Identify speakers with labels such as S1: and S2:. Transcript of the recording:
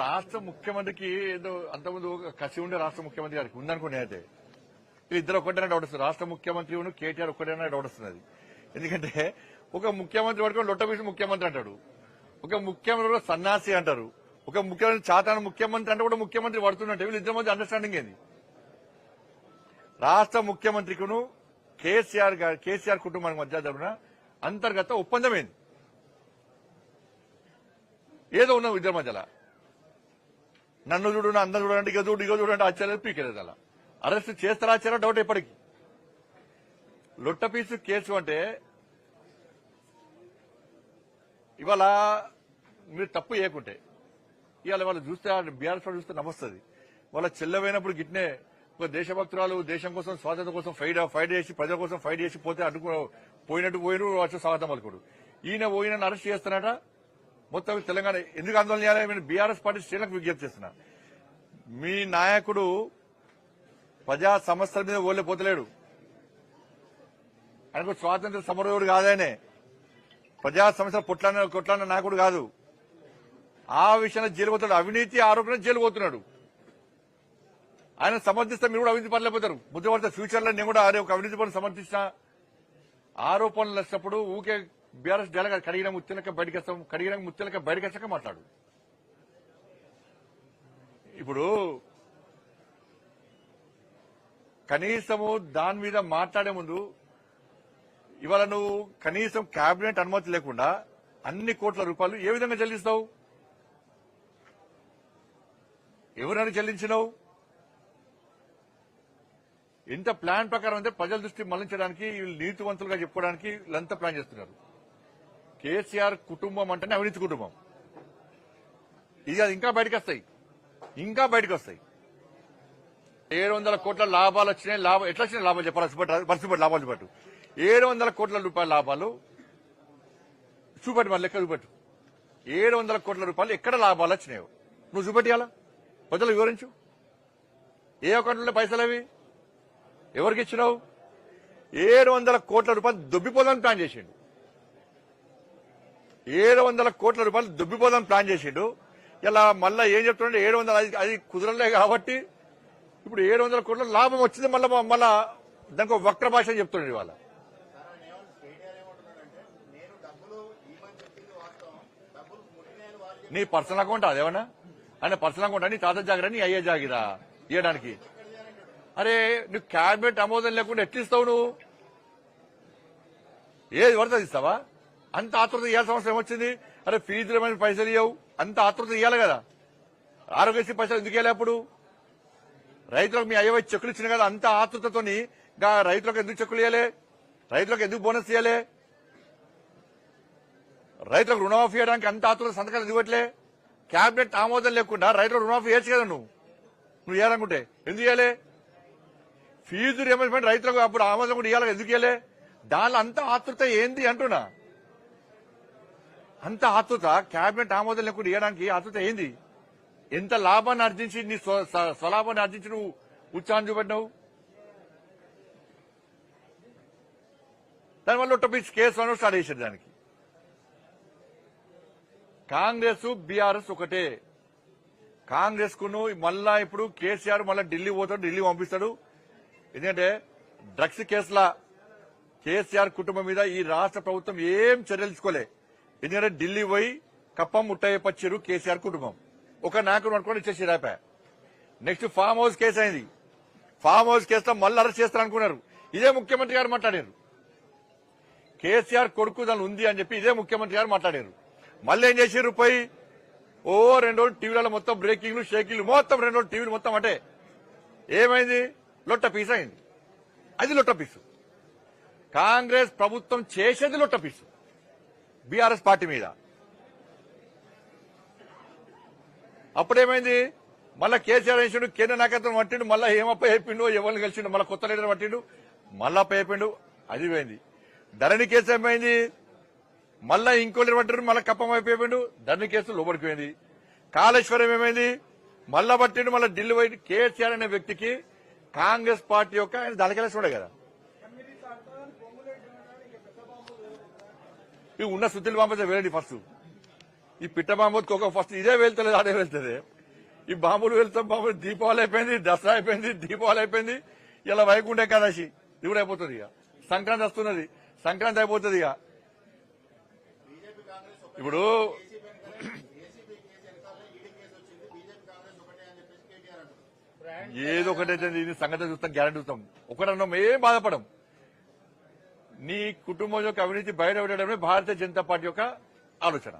S1: రాష్ట్ర ముఖ్యమంత్రికి ఏదో అంతకుముందు ఒక కసి ఉండే రాష్ట్ర ముఖ్యమంత్రి గారికి ఉందనుకునే అయితే ఇద్దరు ఒకటేనా డౌట్ వస్తుంది. రాష్ట్ర ముఖ్యమంత్రి కేటీఆర్ ఒకటేనా డౌట్ వస్తున్నది. ఎందుకంటే ఒక ముఖ్యమంత్రి పడుకొని లొట్టబీసి ముఖ్యమంత్రి అంటాడు. ఒక ముఖ్యమంత్రి కూడా సన్నాసి అంటారు. ఒక ముఖ్యమంత్రి చాతాన ముఖ్యమంత్రి అంటే కూడా ముఖ్యమంత్రి పడుతున్నట్టు. వీళ్ళిద్దరి మధ్య అండర్స్టాండింగ్ ఏంది? రాష్ట్ర ముఖ్యమంత్రికును కేసీఆర్ గారి కేసీఆర్ కుటుంబానికి మధ్య జరిగిన అంతర్గత ఒప్పందం ఏంది? ఏదో ఉన్నాం ఇద్దరి మధ్యలో. నన్ను చూడండి అందరు చూడండి ఇక చూడు ఇక చూడండి ఆశ్చర్యం పీకలేదు అలా. అరెస్ట్ చేస్తారా ఆశ్చర్యం డౌట్ ఎప్పటికి లొట్టపీసు కేసు అంటే ఇవాళ మీరు తప్పు చేయకుంటే ఇవాళ వాళ్ళు చూస్తే బీఆర్ఎస్ చూస్తే నమస్తుంది వాళ్ళ చెల్లవైనప్పుడు గిట్నే ఒక దేశభక్తురాలు దేశం కోసం స్వాతంత్రం కోసం ఫైట్ ఫైట్ చేసి ప్రజల కోసం ఫైట్ చేసి పోతే అడ్డుకు పోయినట్టు పోయిన వచ్చే స్వాగతం పలుకుడు. ఈయన పోయిన అరెస్ట్ చేస్తున్నాడా మొత్తం తెలంగాణ ఎందుకు ఆందోళన చేయాలి? నేను బీఆర్ఎస్ పార్టీ శ్రేణులకు విజ్ఞప్తి చేస్తున్నా. మీ నాయకుడు ప్రజా సమస్యల మీద ఓలేపోతలేడు. ఆయనకు స్వాతంత్ర సమరయోడు కాదాయనే ప్రజా సమస్యలు పొట్లాన కొట్లాన నాయకుడు కాదు. ఆ విషయంలో జైలు పోతాడు అవినీతి ఆరోపణ జైలు పోతున్నాడు. ఆయన సమర్థిస్తే మీరు కూడా అవినీతి పడలేకపోతారు బుద్ధపడితే ఫ్యూచర్లో నేను కూడా అరే ఒక అవినీతి పనులు సమర్థించిన ఆరోపణలు వచ్చినప్పుడు ఊకే బీఆర్ఎస్ డేలగా కడిగిన ముత్తినక బయటకు వస్తాం కడిగిన ముత్తినక బయటకు వచ్చాక మాట్లాడు. ఇప్పుడు కనీసము దాని మీద మాట్లాడే ముందు ఇవాళ నువ్వు కనీసం కేబినెట్ అనుమతి లేకుండా అన్ని కోట్ల రూపాయలు ఏ విధంగా చెల్లిస్తావు? ఎవరైనా చెల్లించినావు? ఇంత ప్లాన్ ప్రకారం అంటే ప్రజల దృష్టి మళ్ళించడానికి వీళ్ళు నీతివంతులుగా చెప్పుకోవడానికి వీళ్ళంతా ప్లాన్ చేస్తున్నారు. కేసీఆర్ కుటుంబం అంటేనే అవినీతి కుటుంబం. ఇది అది ఇంకా బయటకు వస్తాయి. ఇంకా బయటకు వస్తాయి. ఏడు వందల కోట్ల లాభాలు వచ్చినాయి లాభం ఎట్లా వచ్చినాయి లాభాలు చెప్పాలి? పరిస్థితి లాభాలు చూపట్టు. ఏడు వందల కోట్ల రూపాయల లాభాలు చూపెట్టు మరి లెక్క చూపెట్టు. ఏడు వందల కోట్ల రూపాయలు ఎక్కడ లాభాలు వచ్చినాయో. నువ్వు చూపెట్టాలా ప్రజలు వివరించు. ఏ అకౌంట్లో పైసలు అవి? ఎవరికి ఇచ్చినావు? ఏడు వందల కోట్ల రూపాయలు దొబ్బిపోదాన్ని ప్లాన్ చేసిండు. ఏడు వందల కోట్ల రూపాయలు దుబ్బిపోదని ప్లాన్ చేసిండు. ఇలా మళ్ళా ఏం చెప్తుండే ఏడు వందల అది- అది కుదరలే కాబట్టి ఇప్పుడు ఏడు వందల కోట్ల లాభం వచ్చింది మళ్ళా మళ్ళా దానికి ఒక వక్ర భాష అని చెప్తున్నాడు ఇవాళ. నీ పర్సనల్ అకౌంట్ అదేమన్నా? ఆయన పర్సనల్ అకౌంట్ నీ తాత జాగిరా నీ అయ్యే జాగిరా ఇవ్వడానికి అరే నువ్వు క్యాబినెట్ ఆమోదం లేకుండా ఎట్లిస్తావు నువ్వు? ఏది పడుతుంది ఇస్తావా? అంత ఆతృత ఇవ్వాల్సిన అవసరం వచ్చింది అరే ఫీజులు ఏమైనా పైసలు ఇవ్వవు అంత ఆతృత ఇవ్వాలి కదా. ఆరోగ్యశ్రీ పైసలు ఎందుకు ఇవ్వాలి అప్పుడు? రైతులకు మీ అయ్యవై చెక్కులు ఇచ్చిన కదా అంత ఆతృతతోని గా రైతులకు ఎందుకు చెక్కులు ఇవ్వలే రైతులకు ఎందుకు బోనస్ ఇవ్వలే రైతులకు రుణమాఫీ చేయడానికి అంత ఆతృత సంతకాలు ఇవ్వట్లే క్యాబినెట్ ఆమోదం లేకుండా రైతులకు రుణమాఫీ చేయొచ్చు కదా నువ్వు? నువ్వు ఇవ్వాలనుకుంటే ఎందుకు ఇవ్వాలి ఫీజు రియంబర్స్మెంట్ రైతులకు అప్పుడు ఆమోదం కూడా ఇవ్వాలి ఎందుకు ఇవ్వలే దానిలో అంత ఆతృత ఏంది అంటున్నా? అంత ఆతృత క్యాబినెట్ ఆమోదం లేకుండా ఇవ్వడానికి ఆతృత ఏంది? ఎంత లాభాన్ని ఆర్జించి నీ స్వ- స్వలాభాన్ని ఆర్జించి నువ్వు ఉత్సాహం చూపెట్టినావు? దానివల్ల ఒట్టబీచ్ కేసు అని స్టార్ట్ చేశారు దానికి. కాంగ్రెస్ బీఆర్ఎస్ ఒకటే. కాంగ్రెస్ కును మళ్ళా ఇప్పుడు కేసీఆర్ మళ్ళా ఢిల్లీ పోతాడు ఢిల్లీ పంపిస్తాడు. ఎందుకంటే డ్రగ్స్ కేసుల కేసీఆర్ కుటుంబం మీద ఈ రాష్ట్ర ప్రభుత్వం ఏం చర్యలు తీసుకోలే. ఎందుకంటే ఢిల్లీ పోయి కప్పం ముట్టయ్యపచ్చారు కేసీఆర్ కుటుంబం. ఒక నాయకుడు అనుకోని ఇచ్చేసి రాపా. నెక్స్ట్ ఫామ్ హౌస్ కేసు అయింది. ఫామ్ హౌస్ కేసులో మళ్ళీ అరెస్ట్ చేస్తారు అనుకున్నారు. ఇదే ముఖ్యమంత్రి గారు మాట్లాడారు. కేసీఆర్ కొడుకు దాని ఉంది అని చెప్పి ఇదే ముఖ్యమంత్రి గారు మాట్లాడారు. మళ్ళీ ఏం చేసారు పోయి? ఓ రెండు రోజులు టీవీలలో మొత్తం బ్రేకింగ్లు షేకింగ్లు మొత్తం రెండు రోజులు టీవీలు మొత్తం అంటే. ఏమైంది? లొట్ట పీస్ అయింది. అది లొట్ట పీసు. కాంగ్రెస్ ప్రభుత్వం చేసేది లొట్ట పీసు. బీఆర్ఎస్ పార్టీ మీద. అప్పుడేమైంది? మళ్ళా కేసీఆర్ వేసిండు కేంద్ర నాయకత్వం పట్టిండు మళ్ళా హేమప్ప చెప్పిండు ఎవరిని కలిసిండు? మళ్ళీ కొత్త లీడర్ పట్టిండు మళ్ళా చెప్పిండు అది పోయింది. ధరణి కేసు ఏమైంది? మళ్ళా ఇంకో లీడర్ పట్టిండు మళ్ళీ కప్పం అయిపోయిండు ధరణి కేసు లోబడిపోయింది కాళేశ్వరం ఏమైంది? మళ్ళా పట్టిండు మళ్ళీ ఢిల్లీ పోయి కేసీఆర్ అనే వ్యక్తికి కాంగ్రెస్ పార్టీ యొక్క ఆయన దళకెళ్ళి కదా. ఇవి ఉన్న శుద్ధులు పంపితే వెళ్ళండి ఫస్ట్ ఈ పిట్ట బాంబుకి ఒక ఫస్ట్ ఇదే వెళ్తలేదు అదే వెళ్తుంది ఈ బాంబులు వెళ్తాం బాంబులు దీపావళి అయిపోయింది దసరా అయిపోయింది దీపావళి అయిపోయింది. ఇలా వైకుంఠ ఏకాదశి ఇది కూడా అయిపోతుంది ఇక. సంక్రాంతి వస్తున్నది సంక్రాంతి అయిపోతుంది ఇక. ఇప్పుడు ఏదో ఒకటైతే ఇది సంగతి చూస్తాం గ్యారెంటీ చూస్తాం. ఒకటన్నాం ఏం బాధపడం. నీ కుటుంబం యొక్క అవినీతి బయటపడడమే భారతీయ జనతా పార్టీ యొక్క ఆలోచన.